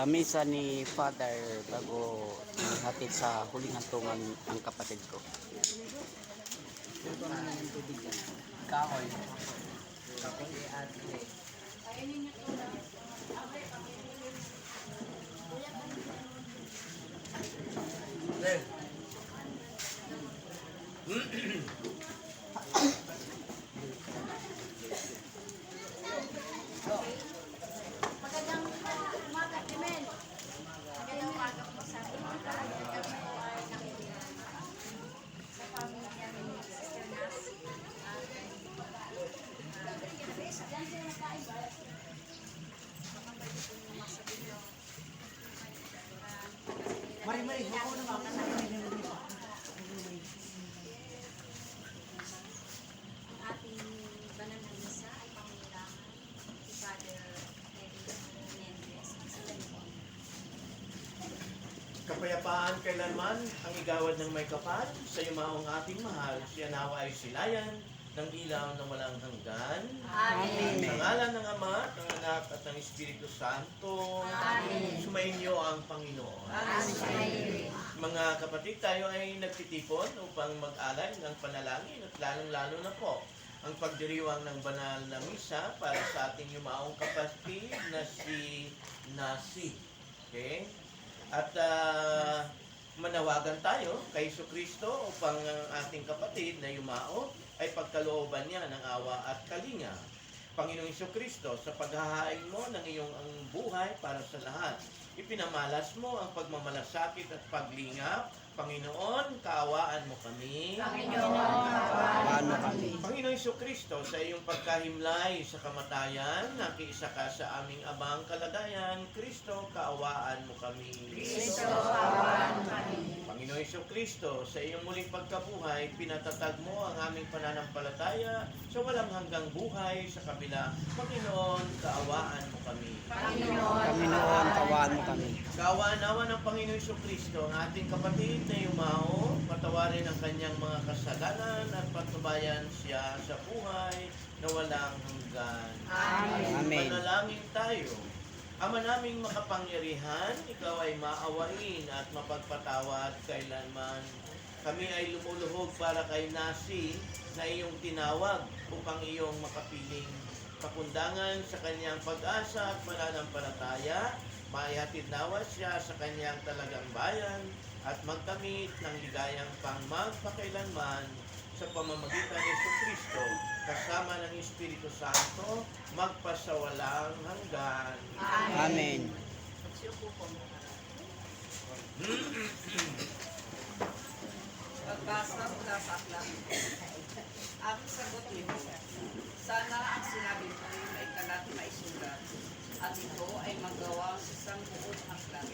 Kamisa ni Father bago hatid sa huling hantungan ang kapatid ko. Kahoy. Kahoy ni ate. Sir. Magandang umaga, Emel. Magandang umaga po sa ating mga kami po ay nakikinig sa pamilya ni Sister Nas. At, uh, Grace, yan sila na tayo ba? Baka pwede po yung masabi nyo. Mari, mari. Ako naman. Ang ating banal na misa ay pangilangan si Father Eddie Menendez. Sa po. Kapayapaan kailanman ang igawad ng may kapal sa yumaong ating mahal, siya nawa ay silayan ng ilaw na walang hanggan. Amen. Sa ngalan ng Ama, ng Anak at ng Espiritu Santo, Amen. sumainyo ang Panginoon. Amen. Mga kapatid, tayo ay nagtitipon upang mag-alay ng panalangin at lalong-lalo na po ang pagdiriwang ng banal na misa para sa ating yumaong kapatid na si Nasi. Okay? At ah, manawagan tayo kay Iso Kristo upang ang ating kapatid na yumao ay pagkalooban niya ng awa at kalinga. Panginoong Iso Kristo, sa paghahain mo ng iyong ang buhay para sa lahat, ipinamalas mo ang pagmamalasakit at paglingap. Panginoon, kaawaan mo kami. Paano kami? Panginoong Iso Kristo, sa iyong pagkahimlay sa kamatayan, nakiisa ka sa aming abang kalagayan. Kristo, kaawaan mo kami. Kristo, kaawaan mo kami. Panginoong Iso Kristo, sa iyong muling pagkabuhay, pinatatag mo ang aming pananampalataya sa walang hanggang buhay sa kabila. Panginoon, kaawaan mo kami. Panginoon, Panginoon, kawaan mo kami. Kaawaan-awa ng Panginoong Iso Kristo, ang ating kapatid na yumao, patawarin ang kanyang mga kasalanan at patubayan siya sa buhay na walang hanggan. Amen. Amen. Manalangin tayo. Ama naming makapangyarihan, ikaw ay maawain at mapagpatawad kailanman. Kami ay lumuluhog para kay Nasi na iyong tinawag upang iyong makapiling pakundangan sa kanyang pag-asa at pananampalataya. Maihatid nawa siya sa kanyang talagang bayan at magkamit ng ligayang pangmagpakailanman sa pamamagitan ni Kristo kasama ng Espiritu Santo magpasawalang hanggan. Amen. Pagbasa mula sa aklat. Ang sagot nito, sana ang sinabi ko ay kalat na isulat at ito ay magawa sa isang buong aklat.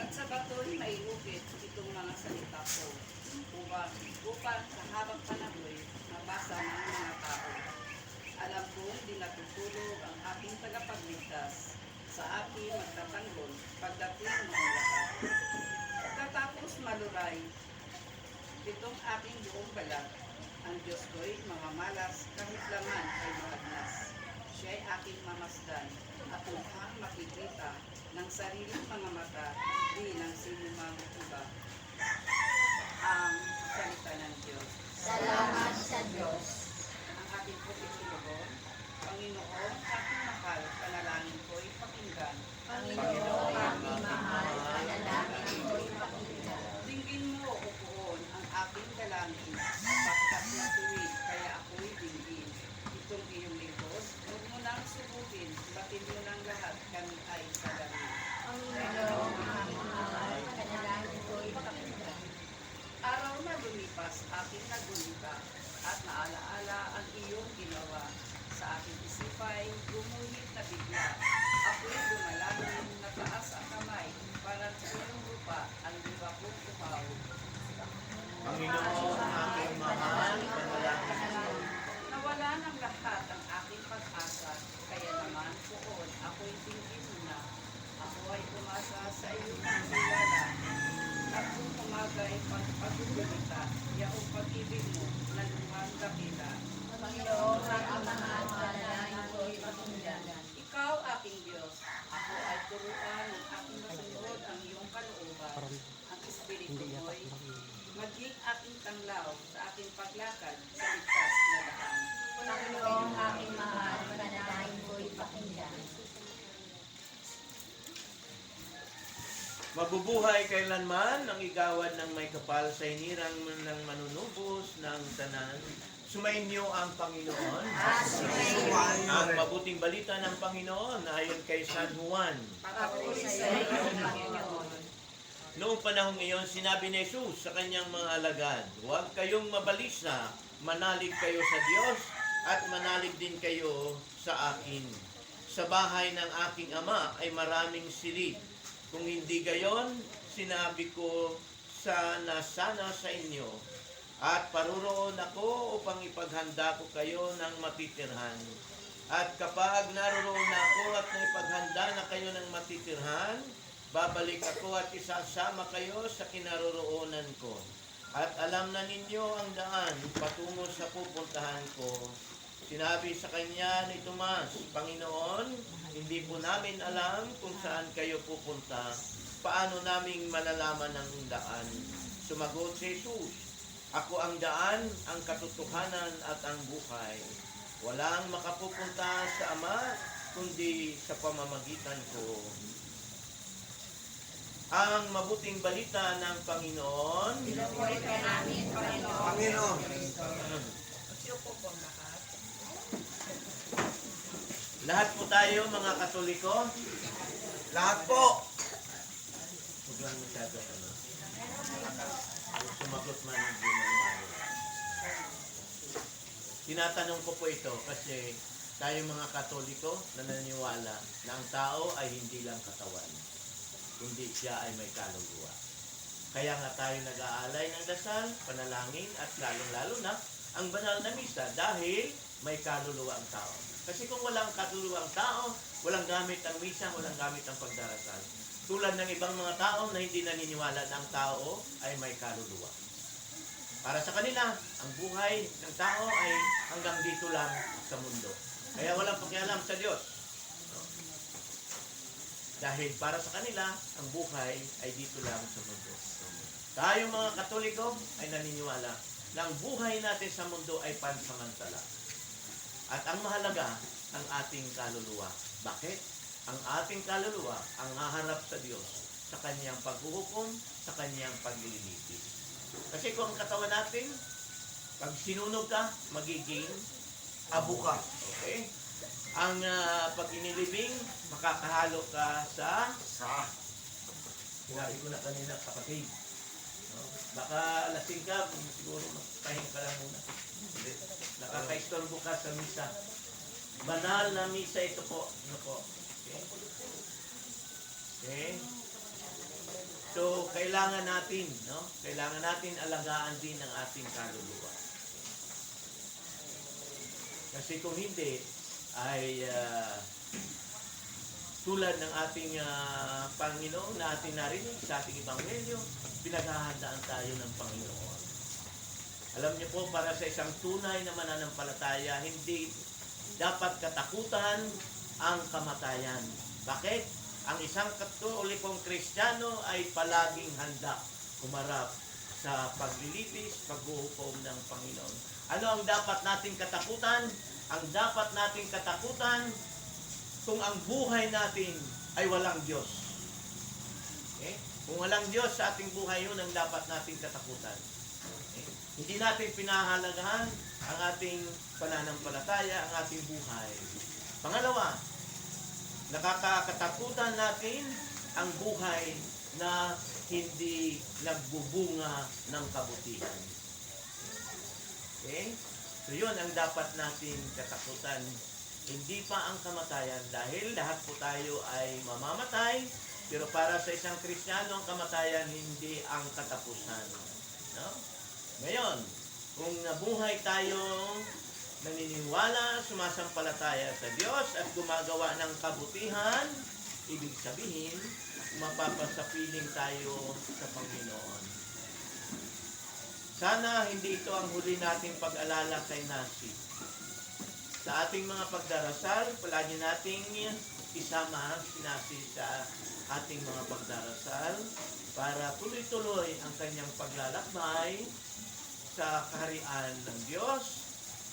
At sa bato'y may upit itong mga salita ko upang, upang sa habang panahon mabasa ng mga tao. Alam kong di natutulog ang aking tagapagligtas sa aking magtatanggol pagdating ng lahat. Pagkatapos maluray, Itong aking buong balat, ang Diyos ko'y mamamalas kahit laman ay mahagnas. Siya'y aking mamasdan at makikita ng sariling mga mata, di ng sinumang iba. Ang salita ng Diyos. Salamat sa Diyos. Ang Panginoon Mabubuhay kailanman ang igawad ng may kapal sa hinirang ng manunubos ng tanan. Sumainyo ang Panginoon. Ang mabuting balita ng Panginoon ayon kay San Juan. Noong panahong iyon, sinabi ni Jesus sa kanyang mga alagad, Huwag kayong mabalisa, manalig kayo sa Diyos at manalig din kayo sa akin. Sa bahay ng aking ama ay maraming silid. Kung hindi gayon, sinabi ko sana sana sa inyo. At paruroon ako upang ipaghanda ko kayo ng matitirhan. At kapag naroon na ako at naipaghanda na kayo ng matitirhan, babalik ako at isasama kayo sa kinaroroonan ko. At alam na ninyo ang daan patungo sa pupuntahan ko. Sinabi sa kanya ni Tomas, Panginoon, hindi po namin alam kung saan kayo pupunta. Paano naming malalaman ang daan? Sumagot si Jesus, Ako ang daan, ang katotohanan at ang buhay. Walang makapupunta sa Ama, kundi sa pamamagitan ko. Ang mabuting balita ng Panginoon. Pinupuri ka namin, Panginoon. Panginoon. Ang lahat. Po tayo mga Katoliko. Lahat po. Huwag lang masyado ano. Sumagot man hindi mangyari. Tinatanong ko po ito kasi tayo mga Katoliko na naniniwala na ang tao ay hindi lang katawan, kundi siya ay may kaluluwa. Kaya nga tayo nag-aalay ng dasal, panalangin at lalong-lalo na ang banal na misa dahil may kaluluwa ang tao. Kasi kung walang kaluluwa ang tao, walang gamit ang misa, walang gamit ang pagdarasal. Tulad ng ibang mga tao na hindi naniniwala na ang tao ay may kaluluwa. Para sa kanila, ang buhay ng tao ay hanggang dito lang sa mundo. Kaya walang pakialam sa Diyos. Dahil para sa kanila, ang buhay ay dito lang sa mundo. Tayo mga Katoliko ay naniniwala na ang buhay natin sa mundo ay pansamantala. At ang mahalaga, ang ating kaluluwa. Bakit? Ang ating kaluluwa ang haharap sa Diyos sa kanyang paghuhukom, sa kanyang paglilitis. Kasi kung ang katawan natin, pag sinunog ka, magiging Abo ka. Okay? Ang ah, pag inilibing, makakahalo ka sa Sa. Sinabi ko na kanina, kapatid. Baka lasing ka, siguro magpahinga ka lang muna. Nakakaistorbo ka sa misa. Banal na misa ito po. Ano po? Okay? Okay? So, kailangan natin, no? Kailangan natin alagaan din ang ating kaluluwa. Kasi kung hindi, ay ah, tulad ng ating ah, Panginoon na ating narinig sa ating Ebanghelyo, pinaghahandaan tayo ng Panginoon. Alam niyo po, para sa isang tunay na mananampalataya, hindi dapat katakutan ang kamatayan. Bakit? Ang isang katolikong kristyano ay palaging handa kumarap sa paglilitis, paghuhukom ng Panginoon. Ano ang dapat nating katakutan? Ang dapat nating katakutan kung ang buhay natin ay walang Diyos. Okay? Kung walang Diyos sa ating buhay, yun ang dapat nating katakutan. Okay? Hindi natin pinahalagahan ang ating pananampalataya, ang ating buhay. Pangalawa, nakakakatakutan natin ang buhay na hindi nagbubunga ng kabutihan. Okay? So yun ang dapat natin katakutan. Hindi pa ang kamatayan dahil lahat po tayo ay mamamatay. Pero para sa isang Kristiyano, ang kamatayan hindi ang katapusan. No? Ngayon, kung nabuhay tayong naniniwala, sumasampalataya sa Diyos at gumagawa ng kabutihan, ibig sabihin, mapapasapiling tayo sa Panginoon. Sana hindi ito ang huli nating pag-alala kay Nasi. Sa ating mga pagdarasal, palagi nating isama si Nasi sa ating mga pagdarasal para tuloy-tuloy ang kanyang paglalakbay sa kaharian ng Diyos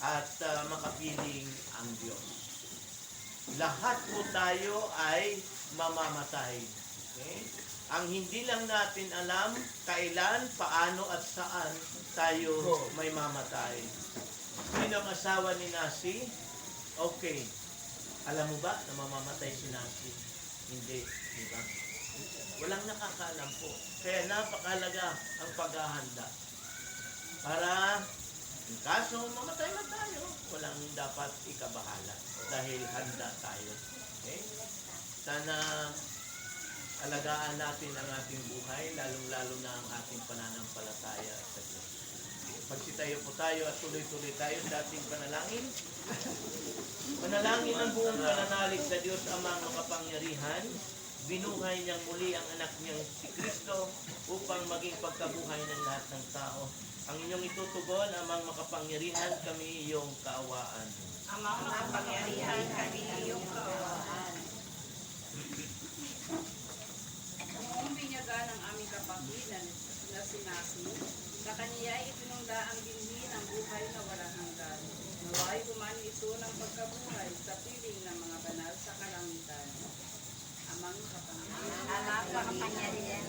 at uh, makapiling ang Diyos. Lahat po tayo ay mamamatay. Okay? Ang hindi lang natin alam kailan, paano at saan tayo may mamatay. Sino ang asawa ni Nasi? Okay. Alam mo ba na mamamatay si Nasi? Hindi. Di ba? Walang nakakaalam po. Kaya napakalaga ang paghahanda. Para in kaso mamatay man tayo, walang dapat ikabahala dahil handa tayo. Okay? Sana alagaan natin ang ating buhay, lalong-lalo na ang ating pananampalataya sa Diyos. Magsitayo po tayo at tuloy-tuloy tayo sa ating panalangin. Panalangin ang buong pananalig sa Diyos Amang makapangyarihan. Binuhay niyang muli ang anak niyang si Kristo upang maging pagkabuhay ng lahat ng tao. Ang inyong itutugon, amang makapangyarihan, kami iyong kaawaan. Amang makapangyarihan kami iyong kaawaan. Noong binyaga ng aming kapatid na, na sa kaniya ay itinunda ang dinhi ng buhay na walang hanggan. Naway humani ito ng pagkabuhay sa piling ng mga banal sa kalangitan. Amang makapangyarihan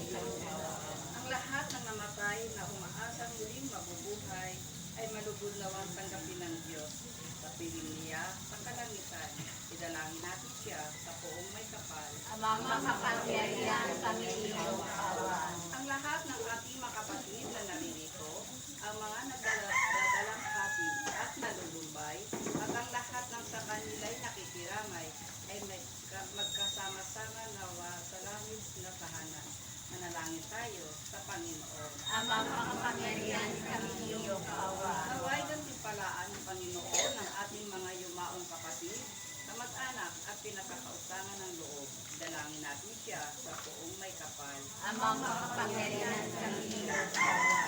Ang lahat ng namatay na umaasang muling mabubuhay ay malugod nawang tanggapin ng Diyos. Sa piling niya, sa kalangitan, idalangin natin siya sa poong may kapal. Amang makapangyarihan kami iyong kaawaan. Ang lahat ng ating mga kapatid na naririto, ang mga nagdadalang hati at nalulumbay, at ang lahat ng sa kanila'y nakikiramay, ay magka- magkasama-sama nawa sa langit na tahanan. Manalangin tayo sa Panginoon. Amang makapangyarihan kami iyong kaawaan. Naway gantimpalaan ng Panginoon ang ating mga yumaong kapatid, kamag-anak at pinakakautangan ng loob. Dalangin natin siya sa poong may kapal. Amang makapangyarihan kami iyong kaawaan.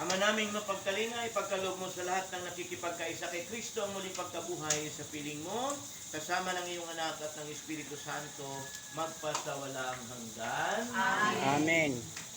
Ama naming mapagkalinga, ipagkaloob mo sa lahat ng nakikipagkaisa kay Kristo ang muling pagkabuhay sa piling mo, kasama ng iyong anak at ng Espiritu Santo, magpasawalang hanggan. Amen. Ipagpalaya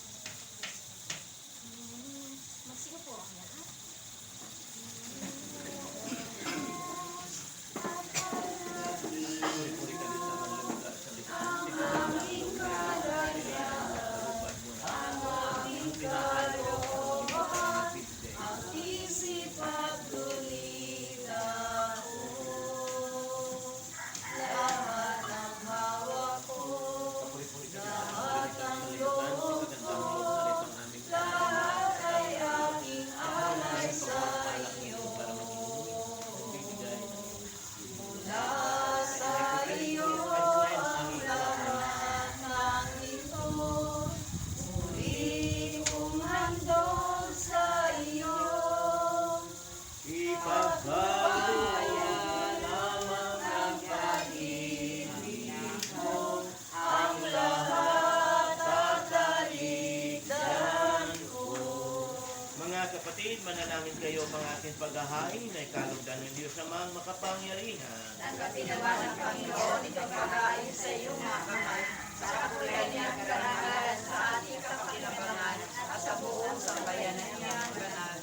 makapangyarihan. Tanggapin naman ng Panginoon itong pagkain sa iyong mga kamay, sa kapulian niya at karangalan sa ating kapakinabangan at sa buong sambayanan niya banal.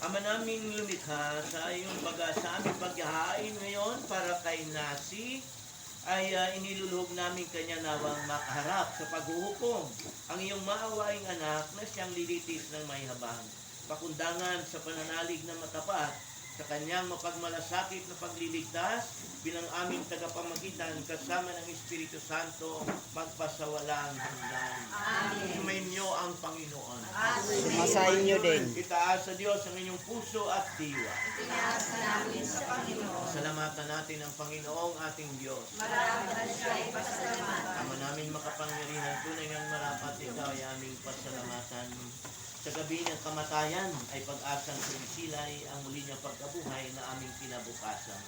Ama naming lumikha sa iyong baga sa aming paghahain ngayon para kay Nasi ay uh, iniluluhog namin kanya nawang makaharap sa paghuhukom ang iyong maawaing anak na siyang lilitis ng may habang. Pakundangan sa pananalig na matapat sa kanyang mapagmalasakit na pagliligtas bilang aming tagapamagitan kasama ng Espiritu Santo magpasawalang hanggan. Sumainyo ang Panginoon. Sumasahin nyo din. Itaas sa Diyos ang inyong puso at diwa. Pinaasa namin sa Panginoon. Salamatan natin ang Panginoong ating Diyos. Marapat siya ay pasalamatan. Ama namin makapangyarihan, tunay ang marapat ikaw ay aming pasalamatan. Sa gabi ng kamatayan ay pag-asang sumisilay ang muli niyang pagkabuhay na aming kinabukasan.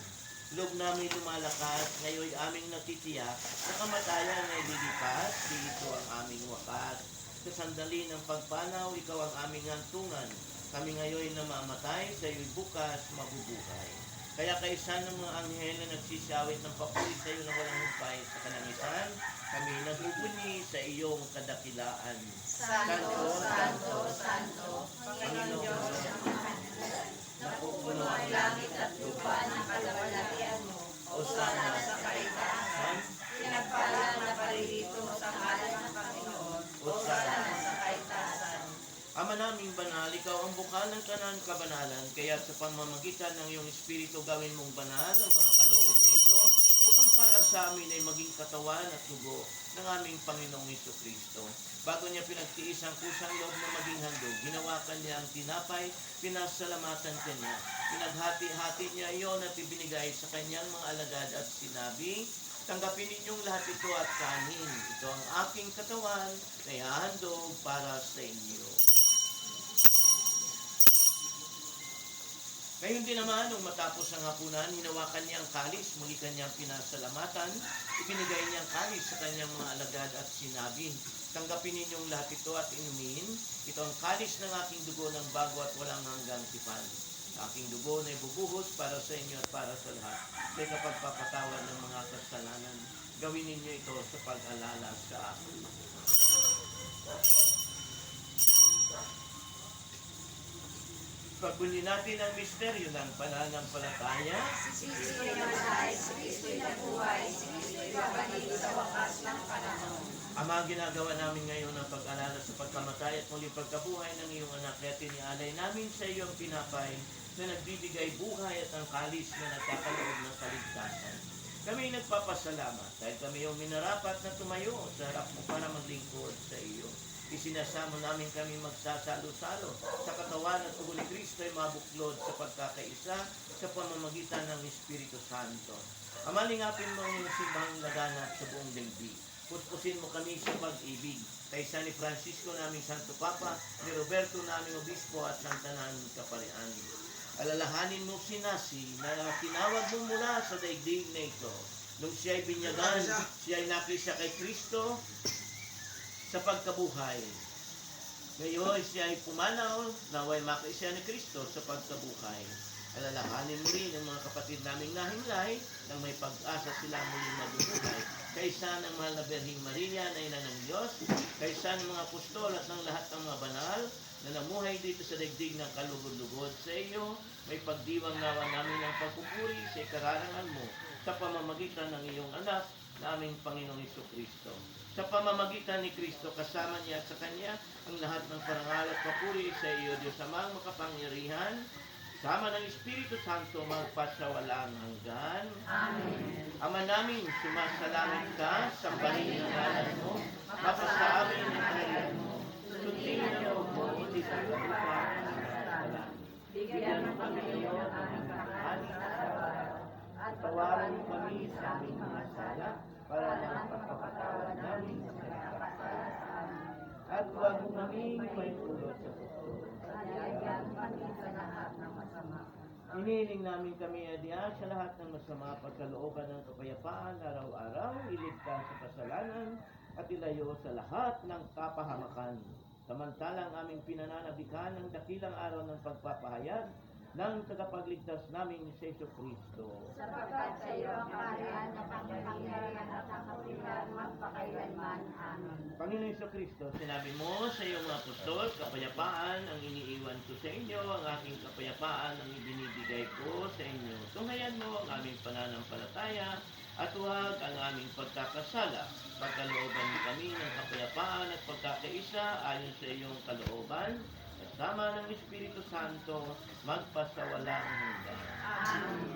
Loob namin lumalakas, ngayon aming natitiyak, ang kamatayan ay lilipas, dito ang aming wakas. Sa sandali ng pagpanaw, ikaw ang aming hantungan. Kami ngayon na mamatay, sa iyo'y bukas mabubuhay. Kaya kaisa ng mga anghel na nagsisawit ng papuri sa iyo na walang iyong kadakilaan. Santo, Santo, Santo, Panginoon Diyos ng Mahanalan, napupuno ang langit at lupa ng kalabalatian mo. O sana sa kaitaasan, pinagpala na paririto sa ngalan ng Panginoon. O sana sa kaitaasan. Ama naming banal, ikaw ang bukal ng kanang kabanalan, kaya sa pamamagitan ng iyong Espiritu gawin mong banal ang mga kaloob na upang para sa amin ay maging katawan at dugo ng aming Panginoong Iso Kristo. Bago niya pinagtiis ang kusang loob na maging handog, ginawakan niya ang tinapay, pinasalamatan kanya. Pinaghati-hati niya iyon at ibinigay sa kanyang mga alagad at sinabi, Tanggapin ninyong lahat ito at kanin. Ito ang aking katawan na ihahandog para sa inyo. Ngayon din naman, nung matapos ang hapunan, hinawakan niya ang kalis, muli kanyang pinasalamatan, ibinigay niya ang kalis sa kanyang mga alagad at sinabi, Tanggapin ninyong lahat ito at inumin, ito ang kalis ng aking dugo ng bago at walang hanggang tipan. Aking dugo na ibubuhos para sa inyo at para sa lahat. Kaya kapag papatawad ng mga kasalanan, gawin ninyo ito sa pag-alala sa akin. Pagbuli natin ang misteryo ng pananampalataya, Si Kristo'y namatay, si Kristo'y nabuhay, si Kristo'y babalik sa wakas ng panahon. Ama, ginagawa namin ngayon ang pag-alala sa pagkamatay at muli pagkabuhay ng iyong anak. Kaya tinialay namin sa iyo ang pinapay na nagbibigay buhay at ang kalis na nagkakaloob ng kaligtasan. Kami nagpapasalamat dahil kami yung minarapat na tumayo sa harap mo para maglingkod sa iyo. Isinasamo namin kami magsasalo-salo sa katawan at tugo ni Kristo ay mabuklod sa pagkakaisa sa pamamagitan ng Espiritu Santo. Amalingapin mo ang iyong simbahang laganap sa buong daigdig. Puspusin mo kami sa pag-ibig. Kay San ni Francisco naming Santo Papa, ni Roberto naming Obispo at ng Tanan Kaparian. Alalahanin mo si Nasi na tinawag mo mula sa daigdig na ito. Nung siya ay binyagan, siya ay nakisa kay Kristo sa pagkabuhay. Ngayon siya ay pumanaw, naway makaisa ni Kristo sa pagkabuhay. Alalahanin mo rin ang mga kapatid naming nahimlay nang may pag-asa sila muling mabubuhay. Kaysa ng mahal na Berhing Maria na ina ng Diyos, kaysa ng mga apostol at ng lahat ng mga banal na namuhay dito sa daigdig ng kalugod-lugod sa iyo, may pagdiwang nawa namin ng pagpupuri sa ikararangan mo sa pamamagitan ng iyong anak na aming Panginoong Kristo. Sa pamamagitan ni Kristo, kasama niya sa Kanya ang lahat ng parangal at papuri sa iyo, Diyos amang makapangyarihan, sama ng Espiritu Santo magpasawalang hanggan. Amen. Ama namin, sumasalangit ka, sambahin ang ngalan mo, mapasa amin ang kailan mo, sundin ang loob mo, hindi sa lupa Bigyan mo kami ngayon ang kakahanin sa at tawarin mo kami sa aming mga sala para ng pagpapatawad namin sa mga kapasala sa amin. At huwag mo kami may pulot sa puso. Hinihiling namin kami adya sa lahat ng masama pagkalooban ng kapayapaan araw-araw, iligtas sa kasalanan at ilayo sa lahat ng kapahamakan. Samantalang aming pinananabikan ng dakilang araw ng pagpapahayag ng tagapagligtas namin ni Seso Kristo. Sapagkat sa iyo ang kaharian at ang kapangyarihan at ang kapilan magpakailanman. Amen. Panginoon Heso Kristo, sinabi mo sa iyong mga apostol, kapayapaan ang iniiwan ko sa inyo, ang aking kapayapaan ang ibinibigay ko sa inyo. Tunghayan mo ang aming pananampalataya at huwag ang aming pagkakasala. Pagkalooban kami ng kapayapaan at pagkakaisa ayon sa iyong kalooban, kasama ng Espiritu Santo, magpasawalang hanggan.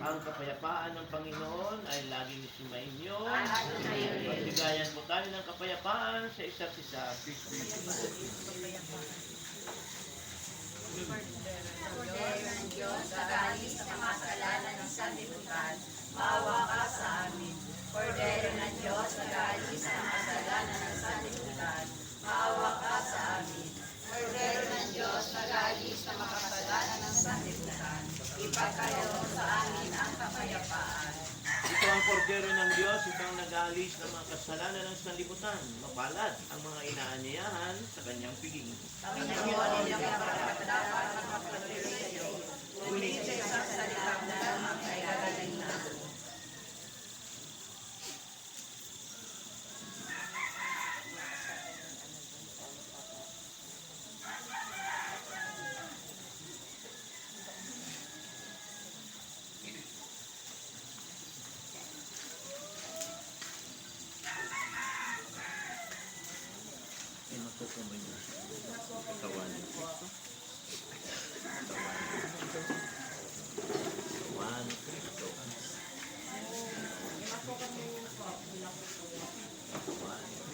Ang kapayapaan ng Panginoon ay laging sumainyo. Magbigayan po tayo ng kapayapaan sa isa't isa. Kordero ng Diyos, nagalis sa mga kasalanan ng sanlibutan, maawa ka sa amin. Kordero ng Diyos, nagalis sa mga kasalanan ng sanlibutan. Mapalad ang mga inaanyayahan sa kanyang piging. Hindi ang kapatapan Gusto ko ba yun? Katawan. Katawan. Katawan. Katawan. Katawan.